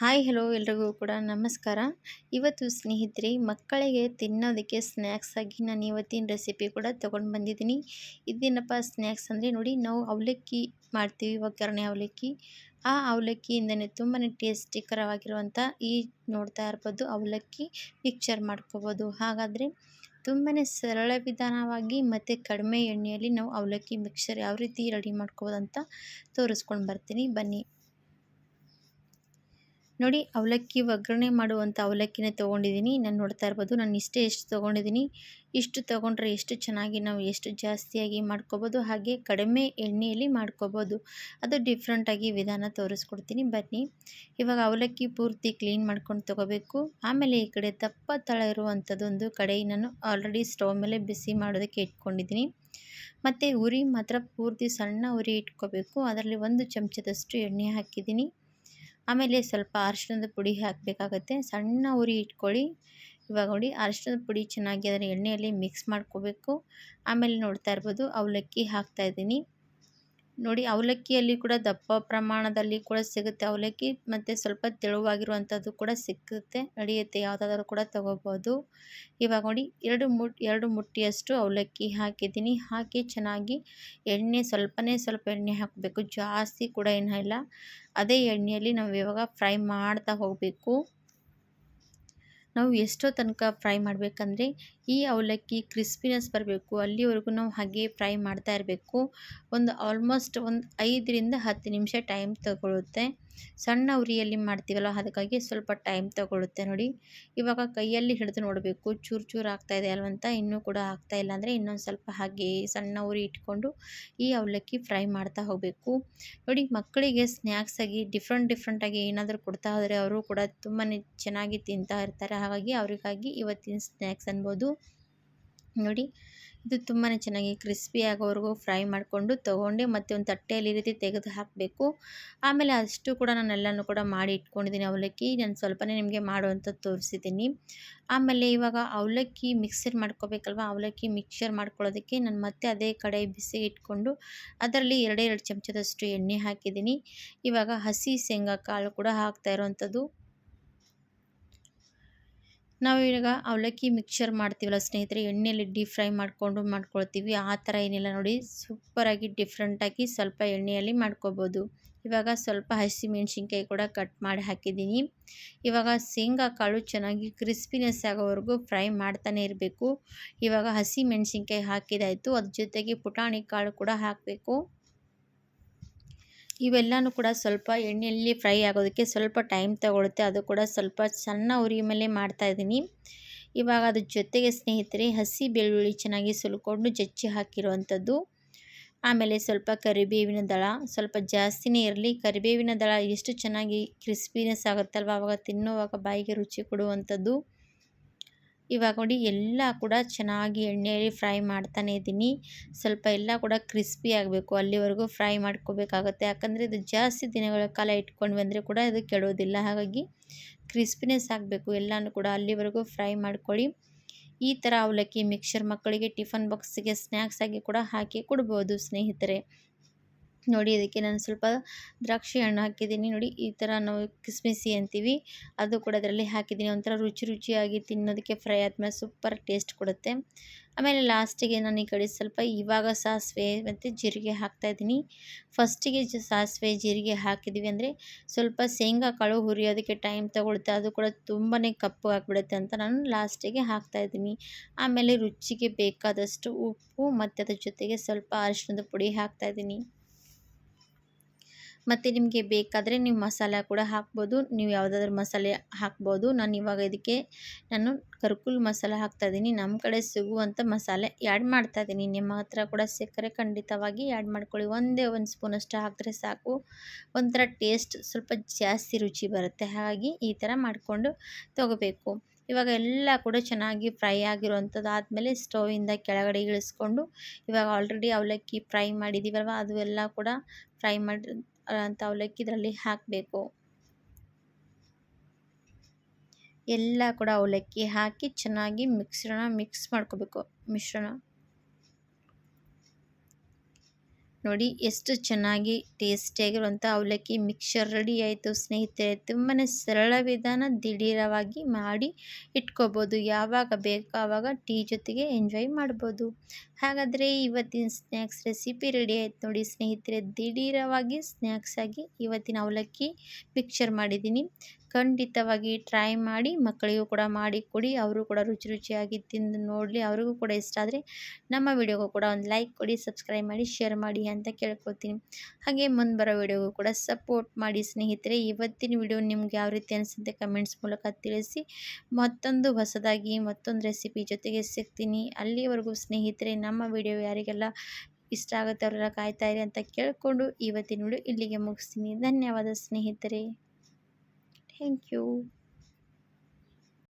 Hi, hello ಎಲ್ರಿಗೂ ಕೂಡ ನಮಸ್ಕಾರ. ಇವತ್ತು ಸ್ನೇಹಿತರೆ, ಮಕ್ಕಳಿಗೆ ತಿನ್ನೋದಕ್ಕೆ ಸ್ನ್ಯಾಕ್ಸ್ ಆಗಿ ನಾನು ಇವತ್ತಿನ ರೆಸಿಪಿ ಕೂಡ ತೊಗೊಂಡು ಬಂದಿದ್ದೀನಿ. ಇದೇನಪ್ಪ ಸ್ನ್ಯಾಕ್ಸ್ ಅಂದರೆ ನೋಡಿ, ನಾವು ಅವಲಕ್ಕಿ ಮಾಡ್ತೀವಿ, ಒಗ್ಗರಣೆ ಅವಲಕ್ಕಿ. ಆ ಅವಲಕ್ಕಿಯಿಂದನೇ ತುಂಬಾ ಟೇಸ್ಟಿಕರವಾಗಿರುವಂಥ ಈ ನೋಡ್ತಾ ಇರ್ಬೋದು ಅವಲಕ್ಕಿ ಮಿಕ್ಚರ್ ಮಾಡ್ಕೋಬೋದು. ಹಾಗಾದರೆ ತುಂಬಾ ಸರಳ ವಿಧಾನವಾಗಿ ಮತ್ತು ಕಡಿಮೆ ಎಣ್ಣೆಯಲ್ಲಿ ನಾವು ಅವಲಕ್ಕಿ ಮಿಕ್ಚರ್ ಯಾವ ರೀತಿ ರೆಡಿ ಮಾಡ್ಕೋಬೋದು ಅಂತ ತೋರಿಸ್ಕೊಂಡು ಬರ್ತೀನಿ. ಬನ್ನಿ. ನೋಡಿ, ಅವಲಕ್ಕಿ ಒಗ್ಗರಣೆ ಮಾಡುವಂಥ ಅವಲಕ್ಕಿನೇ ತೊಗೊಂಡಿದ್ದೀನಿ. ನಾನು ನೋಡ್ತಾ ಇರ್ಬೋದು, ನಾನು ಇಷ್ಟೇ ಎಷ್ಟು ತೊಗೊಂಡಿದ್ದೀನಿ. ಇಷ್ಟು ತೊಗೊಂಡ್ರೆ ಎಷ್ಟು ಚೆನ್ನಾಗಿ ನಾವು ಎಷ್ಟು ಜಾಸ್ತಿಯಾಗಿ ಮಾಡ್ಕೋಬೋದು, ಹಾಗೆ ಕಡಿಮೆ ಎಣ್ಣೆಯಲ್ಲಿ ಮಾಡ್ಕೋಬೋದು. ಅದು ಡಿಫ್ರೆಂಟಾಗಿ ವಿಧಾನ ತೋರಿಸ್ಕೊಡ್ತೀನಿ. ಬನ್ನಿ, ಇವಾಗ ಅವಲಕ್ಕಿ ಪೂರ್ತಿ ಕ್ಲೀನ್ ಮಾಡ್ಕೊಂಡು ತೊಗೋಬೇಕು. ಆಮೇಲೆ ಈ ಕಡೆ ದಪ್ಪ ತಳ ಇರುವಂಥದ್ದೊಂದು ಕಡೆಯ ನಾನು ಆಲ್ರೆಡಿ ಸ್ಟವ್ ಮೇಲೆ ಬಿಸಿ ಮಾಡೋದಕ್ಕೆ ಇಟ್ಕೊಂಡಿದ್ದೀನಿ. ಮತ್ತು ಉರಿ ಮಾತ್ರ ಪೂರ್ತಿ ಸಣ್ಣ ಉರಿ ಇಟ್ಕೋಬೇಕು. ಅದರಲ್ಲಿ ಒಂದು ಚಮಚದಷ್ಟು ಎಣ್ಣೆ ಹಾಕಿದ್ದೀನಿ. ಆಮೇಲೆ ಸ್ವಲ್ಪ ಅರಿಶಿಣದ ಪುಡಿ ಹಾಕಬೇಕಾಗತ್ತೆ. ಸಣ್ಣ ಉರಿ ಇಟ್ಕೊಳ್ಳಿ. ಇವಾಗ ನೋಡಿ ಅರಿಶಿಣದ ಪುಡಿ ಚೆನ್ನಾಗಿ ಅದರ ಎಣ್ಣೆಯಲ್ಲಿ ಮಿಕ್ಸ್ ಮಾಡ್ಕೋಬೇಕು. ಆಮೇಲೆ ನೋಡ್ತಾ ಇರ್ಬೋದು ಅವಲಕ್ಕಿ ಹಾಕ್ತಾಯಿದ್ದೀನಿ ನೋಡಿ ಅವಲಕ್ಕಿಯಲ್ಲಿ ಕೂಡ ದಪ್ಪ ಪ್ರಮಾಣದಲ್ಲಿ ಕೂಡ ಸಿಗುತ್ತೆ. ಅವಲಕ್ಕಿ ಮತ್ತು ಸ್ವಲ್ಪ ತೆಳುವಾಗಿರುವಂಥದ್ದು ಕೂಡ ಸಿಕ್ಕುತ್ತೆ ನಡೆಯುತ್ತೆ. ಯಾವುದಾದ್ರೂ ಕೂಡ ತೊಗೋಬೋದು. ಇವಾಗ ನೋಡಿ ಎರಡು ಮುಟ್, ಎರಡು ಮುಟ್ಟಿಯಷ್ಟು ಅವಲಕ್ಕಿ ಹಾಕಿದ್ದೀನಿ. ಹಾಕಿ ಚೆನ್ನಾಗಿ ಎಣ್ಣೆ ಸ್ವಲ್ಪನೇ ಸ್ವಲ್ಪ ಎಣ್ಣೆ ಹಾಕಬೇಕು. ಜಾಸ್ತಿ ಕೂಡ ಏನಿಲ್ಲ ಅದೇ ಎಣ್ಣೆಯಲ್ಲಿ ನಾವು ಇವಾಗ ಫ್ರೈ ಮಾಡ್ತಾ ಹೋಗಬೇಕು. ನಾವು ಎಷ್ಟೋ ತನಕ ಫ್ರೈ ಮಾಡಬೇಕಂದ್ರೆ ಈ ಅವಲಕ್ಕಿ ಕ್ರಿಸ್ಪಿನೆಸ್ ಬರಬೇಕು. ಅಲ್ಲಿವರೆಗೂ ನಾವು ಹಾಗೆ ಫ್ರೈ ಮಾಡ್ತಾ ಇರಬೇಕು. ಒಂದು ಆಲ್ಮೋಸ್ಟ್ ಒಂದು ಐದರಿಂದ ಹತ್ತು ನಿಮಿಷ ಟೈಮ್ ತಗೊಳ್ಳುತ್ತೆ ಸಣ್ಣ ಉರಿಯಲ್ಲಿ ಮಾಡ್ತೀವಲ್ಲ, ಅದಕ್ಕಾಗಿ ಸ್ವಲ್ಪ ಟೈಮ್ ತಗೊಳ್ಳುತ್ತೆ ನೋಡಿ. ಇವಾಗ ಕೈಯಲ್ಲಿ ಹಿಡಿದು ನೋಡಬೇಕು. ಚೂರು ಚೂರು ಇದೆ ಅಲ್ವಂತ? ಇನ್ನೂ ಕೂಡ ಆಗ್ತಾ ಇಲ್ಲ ಅಂದರೆ ಇನ್ನೊಂದು ಸ್ವಲ್ಪ ಹಾಗೆ ಸಣ್ಣ ಉರಿ ಇಟ್ಕೊಂಡು ಈ ಅವಲಕ್ಕಿ ಫ್ರೈ ಮಾಡ್ತಾ ಹೋಗಬೇಕು. ನೋಡಿ, ಮಕ್ಕಳಿಗೆ ಸ್ನ್ಯಾಕ್ಸ್ ಆಗಿ ಡಿಫ್ರೆಂಟ್ ಡಿಫ್ರೆಂಟಾಗಿ ಏನಾದರೂ ಕೊಡ್ತಾ ಹೋದರೆ ಅವರು ಕೂಡ ತುಂಬಾ ಚೆನ್ನಾಗಿ ತಿಂತಾ ಇರ್ತಾರೆ. ಹಾಗಾಗಿ ಅವರಿಗಾಗಿ ಇವತ್ತಿನ ಸ್ನ್ಯಾಕ್ಸ್ ಅನ್ಬೋದು. ನೋಡಿ, ಇದು ತುಂಬಾ ಚೆನ್ನಾಗಿ ಕ್ರಿಸ್ಪಿ ಆಗೋವರೆಗೂ ಫ್ರೈ ಮಾಡಿಕೊಂಡು ತೊಗೊಂಡು, ಮತ್ತು ಒಂದು ತಟ್ಟೆಯಲ್ಲಿ ಈ ರೀತಿ ತೆಗೆದು ಹಾಕಬೇಕು. ಆಮೇಲೆ ಅಷ್ಟು ಕೂಡ ನಾನು ಎಲ್ಲನೂ ಕೂಡ ಮಾಡಿ ಇಟ್ಕೊಂಡಿದ್ದೀನಿ ಅವಲಕ್ಕಿ. ನಾನು ಸ್ವಲ್ಪನೇ ನಿಮಗೆ ಮಾಡುವಂಥದ್ದು ತೋರಿಸಿದ್ದೀನಿ. ಆಮೇಲೆ ಇವಾಗ ಅವಲಕ್ಕಿ ಮಿಕ್ಸರ್ ಮಾಡ್ಕೋಬೇಕಲ್ವ? ಅವಲಕ್ಕಿ ಮಿಕ್ಸರ್ ಮಾಡ್ಕೊಳ್ಳೋದಕ್ಕೆ ನಾನು ಮತ್ತೆ ಅದೇ ಕಡೆ ಬಿಸಿ ಇಟ್ಕೊಂಡು ಅದರಲ್ಲಿ ಎರಡೇ ಎರಡು ಚಮಚದಷ್ಟು ಎಣ್ಣೆ ಹಾಕಿದ್ದೀನಿ. ಇವಾಗ ಹಸಿ ಶೇಂಗಾ ಕಾಳು ಕೂಡ ಹಾಕ್ತಾ ಇರೋವಂಥದ್ದು. ನಾವು ಈಗ ಅವಲಕ್ಕಿ ಮಿಕ್ಸರ್ ಮಾಡ್ತೀವಲ್ಲ ಸ್ನೇಹಿತರೆ, ಎಣ್ಣೆಯಲ್ಲಿ ಡೀಪ್ ಫ್ರೈ ಮಾಡಿಕೊಂಡು ಮಾಡ್ಕೊಳ್ತೀವಿ. ಆ ಥರ ಏನಿಲ್ಲ ನೋಡಿ ಸೂಪರಾಗಿ ಡಿಫ್ರೆಂಟಾಗಿ ಸ್ವಲ್ಪ ಎಣ್ಣೆಯಲ್ಲಿ ಮಾಡ್ಕೋಬೋದು. ಇವಾಗ ಸ್ವಲ್ಪ ಹಸಿ ಮೆಣಸಿನ್ಕಾಯಿ ಕೂಡ ಕಟ್ ಮಾಡಿ ಹಾಕಿದ್ದೀನಿ. ಇವಾಗ ಶೇಂಗಾ ಕಾಳು ಚೆನ್ನಾಗಿ ಕ್ರಿಸ್ಪಿನೆಸ್ ಆಗೋವರೆಗೂ ಫ್ರೈ ಮಾಡ್ತಾನೆ ಇರಬೇಕು. ಇವಾಗ ಹಸಿ ಮೆಣಸಿನ್ಕಾಯಿ ಹಾಕಿದಾಯಿತು. ಅದ್ರ ಜೊತೆಗೆ ಪುಟಾಣಿ ಕಾಳು ಕೂಡ ಹಾಕಬೇಕು. ಇವೆಲ್ಲನೂ ಕೂಡ ಸ್ವಲ್ಪ ಎಣ್ಣೆಯಲ್ಲಿ ಫ್ರೈ ಆಗೋದಕ್ಕೆ ಸ್ವಲ್ಪ ಟೈಮ್ ತಗೊಳುತ್ತೆ. ಅದು ಕೂಡ ಸ್ವಲ್ಪ ಸಣ್ಣ ಉರಿ ಮೇಲೆ ಮಾಡ್ತಾಯಿದ್ದೀನಿ ಇವಾಗ ಅದ್ರ ಜೊತೆಗೆ ಸ್ನೇಹಿತರೆ, ಹಸಿ ಬೆಳ್ಳುಳ್ಳಿ ಚೆನ್ನಾಗಿ ಸುಲ್ಕೊಂಡು ಜಚ್ಚಿ ಹಾಕಿರುವಂಥದ್ದು. ಆಮೇಲೆ ಸ್ವಲ್ಪ ಕರಿಬೇವಿನ ದಳ, ಸ್ವಲ್ಪ ಜಾಸ್ತಿನೇ ಇರಲಿ. ಕರಿಬೇವಿನ ದಳ ಎಷ್ಟು ಚೆನ್ನಾಗಿ ಕ್ರಿಸ್ಪಿನೆಸ್ ಆಗುತ್ತಲ್ವ ಆವಾಗ ತಿನ್ನುವಾಗ ಬಾಯಿಗೆ ರುಚಿ ಕೊಡುವಂಥದ್ದು. ಇವಾಗ ನೋಡಿ ಎಲ್ಲ ಕೂಡ ಚೆನ್ನಾಗಿ ಎಣ್ಣೆಯಲ್ಲಿ ಫ್ರೈ ಮಾಡ್ತಾನೆ ಇದ್ದೀನಿ ಸ್ವಲ್ಪ ಎಲ್ಲ ಕೂಡ ಕ್ರಿಸ್ಪಿ ಆಗಬೇಕು. ಅಲ್ಲಿವರೆಗೂ ಫ್ರೈ ಮಾಡ್ಕೋಬೇಕಾಗತ್ತೆ. ಯಾಕಂದರೆ ಇದು ಜಾಸ್ತಿ ದಿನಗಳ ಕಾಲ ಇಟ್ಕೊಂಡ್ವಿ ಅಂದರೆ ಕೂಡ ಇದು ಕೆಡೋದಿಲ್ಲ. ಹಾಗಾಗಿ ಕ್ರಿಸ್ಪಿನೆಸ್ ಆಗಬೇಕು. ಎಲ್ಲನೂ ಕೂಡ ಅಲ್ಲಿವರೆಗೂ ಫ್ರೈ ಮಾಡ್ಕೊಳ್ಳಿ. ಈ ಥರ ಅವಲಕ್ಕಿ ಮಿಕ್ಸರ್ ಮಕ್ಕಳಿಗೆ ಟಿಫನ್ ಬಾಕ್ಸಿಗೆ ಸ್ನ್ಯಾಕ್ಸ್ ಆಗಿ ಕೂಡ ಹಾಕಿ ಕೊಡ್ಬೋದು ಸ್ನೇಹಿತರೆ. ನೋಡಿ ಅದಕ್ಕೆ ನಾನು ಸ್ವಲ್ಪ ದ್ರಾಕ್ಷಿ ಹಣ್ಣು ಹಾಕಿದ್ದೀನಿ. ನೋಡಿ ಈ ಥರ ನಾವು ಕಿಸ್ಮಿಸಿ ಅಂತೀವಿ. ಅದು ಕೂಡ ಅದರಲ್ಲಿ ಹಾಕಿದ್ದೀನಿ. ಒಂಥರ ರುಚಿ ರುಚಿಯಾಗಿ ತಿನ್ನೋದಕ್ಕೆ ಫ್ರೈ ಆದಮೇಲೆ ಸೂಪರ್ ಟೇಸ್ಟ್ ಕೊಡುತ್ತೆ. ಆಮೇಲೆ ಲಾಸ್ಟಿಗೆ ನಾನು ಈ ಕಡೆ ಸ್ವಲ್ಪ ಇವಾಗ ಸಾಸಿವೆ ಮತ್ತು ಜೀರಿಗೆ ಹಾಕ್ತಾಯಿದ್ದೀನಿ ಫಸ್ಟಿಗೆ ಜ ಸಾಸಿವೆ, ಜೀರಿಗೆ ಹಾಕಿದ್ವಿ ಅಂದರೆ ಸ್ವಲ್ಪ ಶೇಂಗಾ ಕಾಳು ಹುರಿಯೋದಕ್ಕೆ ಟೈಮ್ ತಗೊಳುತ್ತೆ. ಅದು ಕೂಡ ತುಂಬಾ ಕಪ್ಪು ಆಗಿಬಿಡುತ್ತೆ ಅಂತ ನಾನು ಲಾಸ್ಟಿಗೆ ಹಾಕ್ತಾಯಿದ್ದೀನಿ ಆಮೇಲೆ ರುಚಿಗೆ ಬೇಕಾದಷ್ಟು ಉಪ್ಪು ಮತ್ತು ಅದ್ರ ಜೊತೆಗೆ ಸ್ವಲ್ಪ ಅರಿಶಿಣದ ಪುಡಿ ಹಾಕ್ತಾಯಿದ್ದೀನಿ ಮತ್ತು ನಿಮಗೆ ಬೇಕಾದರೆ ನೀವು ಮಸಾಲೆ ಕೂಡ ಹಾಕ್ಬೋದು. ನೀವು ಯಾವುದಾದ್ರೂ ಮಸಾಲೆ ಹಾಕ್ಬೋದು. ನಾನು ಇವಾಗ ಇದಕ್ಕೆ ನಾನು ಕರ್ಕುಲ್ ಮಸಾಲ ಹಾಕ್ತಾಯಿದ್ದೀನಿ ನಮ್ಮ ಕಡೆ ಸಿಗುವಂಥ ಮಸಾಲೆ ಆ್ಯಡ್ ಮಾಡ್ತಾಯಿದ್ದೀನಿ ನಿಮ್ಮ ಹತ್ರ ಕೂಡ ಸಿಕ್ಕರೆ ಖಂಡಿತವಾಗಿ ಆ್ಯಡ್ ಮಾಡ್ಕೊಳ್ಳಿ. ಒಂದೇ ಒಂದು ಸ್ಪೂನಷ್ಟು ಹಾಕಿದ್ರೆ ಸಾಕು. ಒಂಥರ ಟೇಸ್ಟ್ ಸ್ವಲ್ಪ ಜಾಸ್ತಿ ರುಚಿ ಬರುತ್ತೆ. ಹಾಗಾಗಿ ಈ ಥರ ಮಾಡಿಕೊಂಡು ತೊಗೋಬೇಕು. ಇವಾಗ ಎಲ್ಲ ಕೂಡ ಚೆನ್ನಾಗಿ ಫ್ರೈ ಆಗಿರುವಂಥದ್ದು ಆದಮೇಲೆ ಸ್ಟೋವಿಂದ ಕೆಳಗಡೆ ಇಳಿಸ್ಕೊಂಡು ಇವಾಗ ಆಲ್ರೆಡಿ ಅವಲಕ್ಕಿ ಫ್ರೈ ಮಾಡಿದ್ದೀವಲ್ವ ಅದು ಎಲ್ಲ ಕೂಡ ಫ್ರೈ ಮಾಡಿ ಅಂತ ಅವಲಕ್ಕಿ ಇದರಲ್ಲಿ ಹಾಕಬೇಕು. ಎಲ್ಲ ಕೂಡ ಅವಲಕ್ಕಿ ಹಾಕಿ ಚೆನ್ನಾಗಿ ಮಿಶ್ರಣ ಮಿಕ್ಸ್ ಮಾಡ್ಕೋಬೇಕು ಮಿಶ್ರಣ. ನೋಡಿ ಎಷ್ಟು ಚೆನ್ನಾಗಿ ಟೇಸ್ಟಿಯಾಗಿರುವಂಥ ಅವಲಕ್ಕಿ ಮಿಕ್ಸರ್ ರೆಡಿ ಆಯಿತು, ಸ್ನೇಹಿತರೆ. ತುಂಬಾ ಸರಳ ವಿಧಾನ ದಿಢೀರವಾಗಿ ಮಾಡಿ ಇಟ್ಕೋಬೋದು. ಯಾವಾಗ ಬೇಕೋ ಆವಾಗ ಟೀ ಜೊತೆಗೆ ಎಂಜಾಯ್ ಮಾಡ್ಬೋದು. ಹಾಗಾದರೆ ಇವತ್ತಿನ ಸ್ನ್ಯಾಕ್ಸ್ ರೆಸಿಪಿ ರೆಡಿ ಆಯ್ತು ನೋಡಿ ಸ್ನೇಹಿತರೆ. ದಿಢೀರವಾಗಿ ಸ್ನ್ಯಾಕ್ಸ್ ಆಗಿ ಇವತ್ತಿನ ಅವಲಕ್ಕಿ ಮಿಕ್ಸರ್ ಮಾಡಿದ್ದೀನಿ. ಖಂಡಿತವಾಗಿ ಟ್ರೈ ಮಾಡಿ ಮಕ್ಕಳಿಗೂ ಕೂಡ ಮಾಡಿ ಕೊಡಿ. ಅವರು ಕೂಡ ರುಚಿ ರುಚಿಯಾಗಿ ತಿಂದು ನೋಡಲಿ. ಅವ್ರಿಗೂ ಕೂಡ ಇಷ್ಟ ಆದರೆ ನಮ್ಮ ವಿಡಿಯೋಗೂ ಕೂಡ ಒಂದು ಲೈಕ್ ಕೊಡಿ ಸಬ್ಸ್ಕ್ರೈಬ್ ಮಾಡಿ ಶೇರ್ ಮಾಡಿ ಅಂತ ಕೇಳ್ಕೊತೀನಿ. ಹಾಗೆ ಮುಂದೆ ಬರೋ ವಿಡಿಯೋಗೂ ಕೂಡ ಸಪೋರ್ಟ್ ಮಾಡಿ ಸ್ನೇಹಿತರೆ. ಇವತ್ತಿನ ವಿಡಿಯೋ ನಿಮ್ಗೆ ಯಾವ ರೀತಿ ಅನಿಸುತ್ತೆ ಕಮೆಂಟ್ಸ್ ಮೂಲಕ ತಿಳಿಸಿ. ಮತ್ತೊಂದು ಹೊಸದಾಗಿ ಮತ್ತೊಂದು ರೆಸಿಪಿ ಜೊತೆಗೆ ಸಿಗ್ತೀನಿ. ಅಲ್ಲಿವರೆಗೂ ಸ್ನೇಹಿತರೆ, ನಮ್ಮ ವಿಡಿಯೋ ಯಾರಿಗೆಲ್ಲ ಇಷ್ಟ ಆಗುತ್ತೆ ಅವರೆಲ್ಲ ಇರಿ ಅಂತ ಕೇಳಿಕೊಂಡು ಇವತ್ತಿನ ವಿಡಿಯೋ ಇಲ್ಲಿಗೆ ಮುಗಿಸ್ತೀನಿ. ಧನ್ಯವಾದ ಸ್ನೇಹಿತರೆ. Thank you.